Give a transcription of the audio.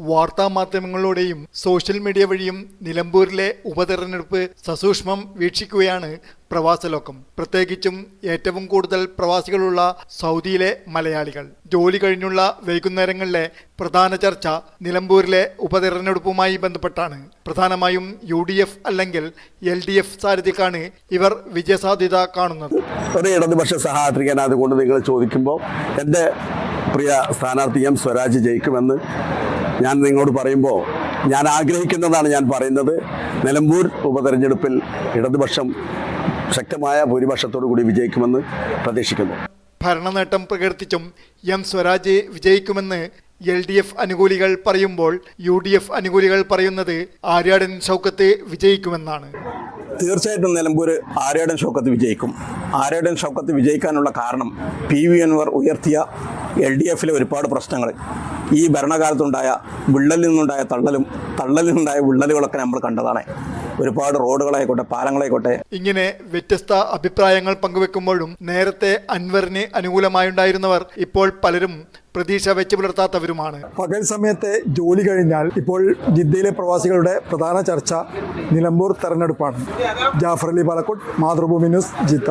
വാർത്താ മാധ്യമങ്ങളിലൂടെയും social media വഴിയും നിലമ്പൂരിലെ ഉപതെരഞ്ഞെടുപ്പ് സസൂക്ഷ്മം വീക്ഷിക്കുകയാണ് പ്രവാസലോകം. പ്രത്യേകിച്ചും ഏറ്റവും കൂടുതൽ പ്രവാസികളുള്ള സൗദിയിലെ മലയാളികൾ. ജോലി കഴിഞ്ഞുള്ള വൈകുന്നേരങ്ങളിലെ പ്രധാന ചർച്ച നിലമ്പൂരിലെ ഉപതെരഞ്ഞെടുപ്പുമായി ബന്ധപ്പെട്ടാണ്. പ്രധാനമായും യു ഡി എഫ് അല്ലെങ്കിൽ എൽ ഡി എഫ് സാരഥിക്കാണ് ഇവർ വിജയസാധ്യത കാണുന്നത്. ഒരു ഇടതുപക്ഷ സഹായത്രികൻ അതുകൊണ്ട് നിങ്ങൾ ചോദിക്കുമ്പോൾ എന്റെ പ്രിയ സ്ഥാനാർത്ഥി എം സ്വരാജ് ജയിക്കുമെന്ന് ഞാൻ നിങ്ങളോട് പറയുമ്പോൾ ഞാൻ ആഗ്രഹിക്കുന്നതാണ് ഞാൻ പറയുന്നത്. നിലമ്പൂർ ഉപതെരഞ്ഞെടുപ്പിൽ ഇടതുപക്ഷം ശക്തമായ ഭൂരിപക്ഷത്തോടു കൂടി വിജയിക്കുമെന്ന് പ്രതീക്ഷിക്കുന്നു. ഭരണനേട്ടം പ്രകീർത്തിച്ചും എം സ്വരാജ് വിജയിക്കുമെന്ന് എൽ ഡി എഫ് അനുകൂലികൾ പറയുമ്പോൾ യു ഡി എഫ് അനുകൂലികൾ പറയുന്നത് ആര്യാടൻ ഷൗക്കത്ത് വിജയിക്കുമെന്നാണ്. തീർച്ചയായിട്ടും നിലമ്പൂർ ആര്യാടൻ ഷൗക്കത്ത് വിജയിക്കും. ആര്യാടൻ ഷൗക്കത്ത് വിജയിക്കാനുള്ള കാരണം പി വി അൻവർ ഉയർത്തിയ എൽ ഡി എഫിലെ ഒരുപാട് പ്രശ്നങ്ങൾ. ഈ ഭരണകാലത്തുണ്ടായ വിള്ളലിൽ നിന്നുണ്ടായ തള്ളലും തള്ളലിൽ നിന്നുണ്ടായ വിള്ളലുകളൊക്കെ നമ്മൾ കണ്ടതാണ്. ഒരുപാട് റോഡുകളായിക്കോട്ടെ പാലങ്ങളായിക്കോട്ടെ. ഇങ്ങനെ വ്യത്യസ്ത അഭിപ്രായങ്ങൾ പങ്കുവെക്കുമ്പോഴും നേരത്തെ അൻവറിന് അനുകൂലമായുണ്ടായിരുന്നവർ ഇപ്പോൾ പലരും പ്രതീക്ഷ വെച്ചു പുലർത്താത്തവരുമാണ്. പകൽ സമയത്തെ ജോലി കഴിഞ്ഞാൽ ഇപ്പോൾ ജിദ്ദയിലെ പ്രവാസികളുടെ പ്രധാന ചർച്ച നിലമ്പൂർ തെരഞ്ഞെടുപ്പാണ്. Jafar Ali Palakkode Mathrubhumi news Jeddah.